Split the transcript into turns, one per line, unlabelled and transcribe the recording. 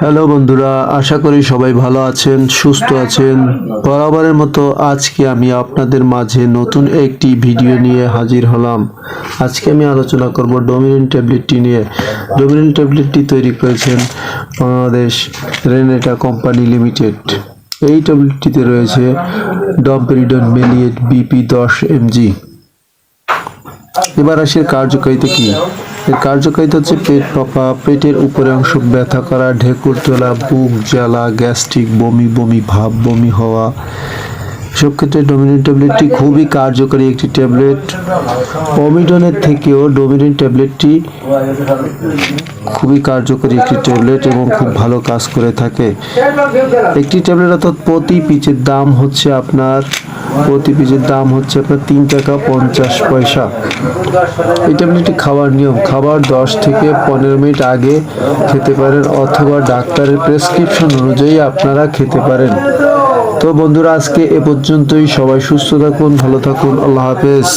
Hello বন্ধুরা, আশা করি সবাই ভালো আছেন, সুস্থ আছেন। বরাবরের মতো আজকে আমি আপনাদের মাঝে নতুন একটি ভিডিও নিয়ে হাজির হলাম। আজকে আমি আলোচনা করব ডোমিনেন্ট ট্যাবলেটটি নিয়ে। ডোমিনেন্ট ট্যাবলেটটি তৈরি করেছেন বাংলাদেশ রেনেটা কোম্পানি লিমিটেড। এই ট্যাবলেটটিতে রয়েছে ডমপেরিডন মেলিয়েট বিপি দশ এমজি। এবার আসি এর কার্যকারিতা কি? এর কার্যকারিতা হচ্ছে পেট ফাঁপা পেটের উপরে অংশ ব্যথা করা, ঢেকুর তোলা, বুক জ্বালা, গ্যাস্ট্রিক বমি বমি ভাব, বমি হওয়া। সব ক্ষেত্রে ডোমিনেন্ট ট্যাবলেটটি খুবই কার্যকরী একটি ট্যাবলেট। অমিডনের থেকেও ডোমিনেন্ট ট্যাবলেটটি খুবই কার্যকরী একটি ট্যাবলেট এবং খুব ভালো কাজ করে থাকে। একটি ট্যাবলেট অর্থাৎ প্রতি পিচের দাম হচ্ছে আপনার প্রতি পিসের দাম হচ্ছে আপনার তিন টাকা পঞ্চাশ পয়সা। এটা আপনি একটি খাবার নিয়ম, খাবার দশ থেকে পনেরো মিনিট আগে খেতে পারেন অথবা ডাক্তারের প্রেসক্রিপশন অনুযায়ী আপনারা খেতে পারেন। তো বন্ধুরা, আজকে এ পর্যন্তই। সবাই সুস্থ থাকুন, ভালো থাকুন। আল্লাহ হাফেজ।